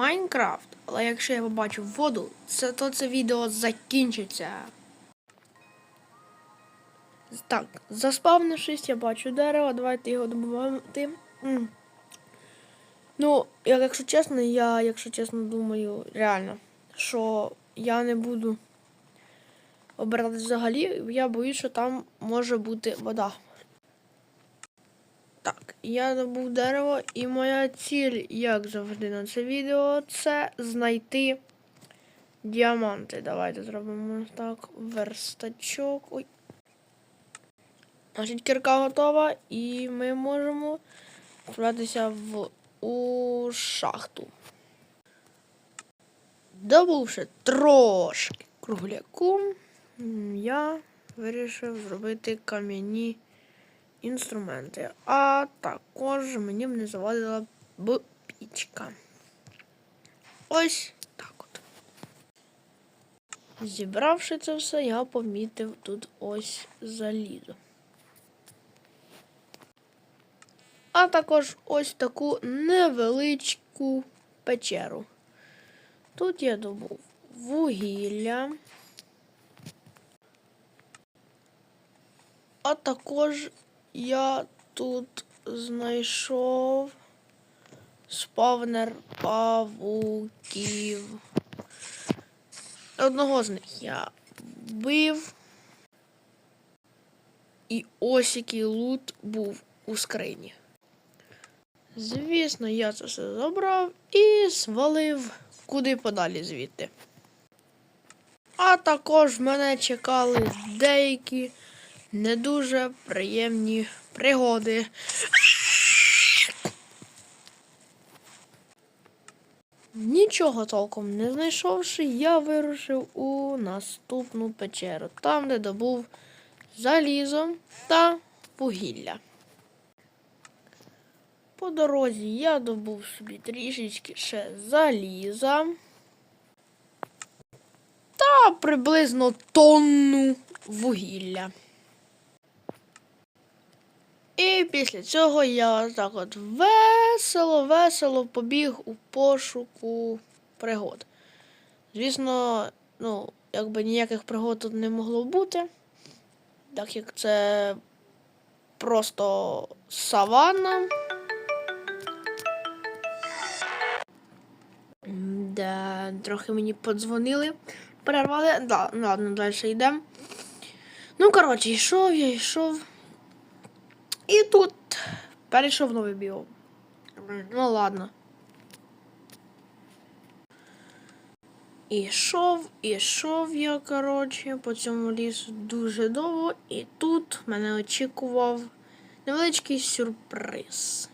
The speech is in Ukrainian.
Майнкрафт, але якщо я побачу воду, це, то це відео закінчиться. Так, заспавнившись, я бачу дерево, давайте його добувати. М. Ну, якщо чесно, я, якщо чесно, думаю, реально, що я не буду обирати взагалі, я боюсь, що там може бути вода. Так, я добув дерево, і моя ціль, як завжди на це відео, це знайти діаманти. Давайте зробимо так. Верстачок. Ой. Значить, кірка готова, і ми можемо відправитися в у шахту. Добувши трошки кругляку, я вирішив зробити кам'яні інструменти. А також мені б не завадила б пічка. Ось так от. Зібравши це все, я помітив тут ось залізо. А також ось таку невеличку печеру. Тут я добув вугілля. А також я тут знайшов спавнер павуків. Одного з них я вбив. І ось який лут був у скрині. Звісно, я це все забрав і свалив куди подалі звідти. А також мене чекали деякі не дуже приємні пригоди. Нічого толком не знайшовши, я вирушив у наступну печеру, там, де добув залізо та вугілля. По дорозі я добув собі трішечки ще заліза та приблизно тонну вугілля. І після цього я так от весело-весело побіг у пошуку пригод. Звісно, ну, якби ніяких пригод тут не могло бути, так як це просто саванна. Да, трохи мені подзвонили, перервали. Да, ладно, далі йдемо. Ну, коротше, йшов я, йшов. І тут перейшов новий біом. Ну ладно. Ішов, ішов я, коротше, по цьому лісу дуже довго, і тут мене очікував невеличкий сюрприз.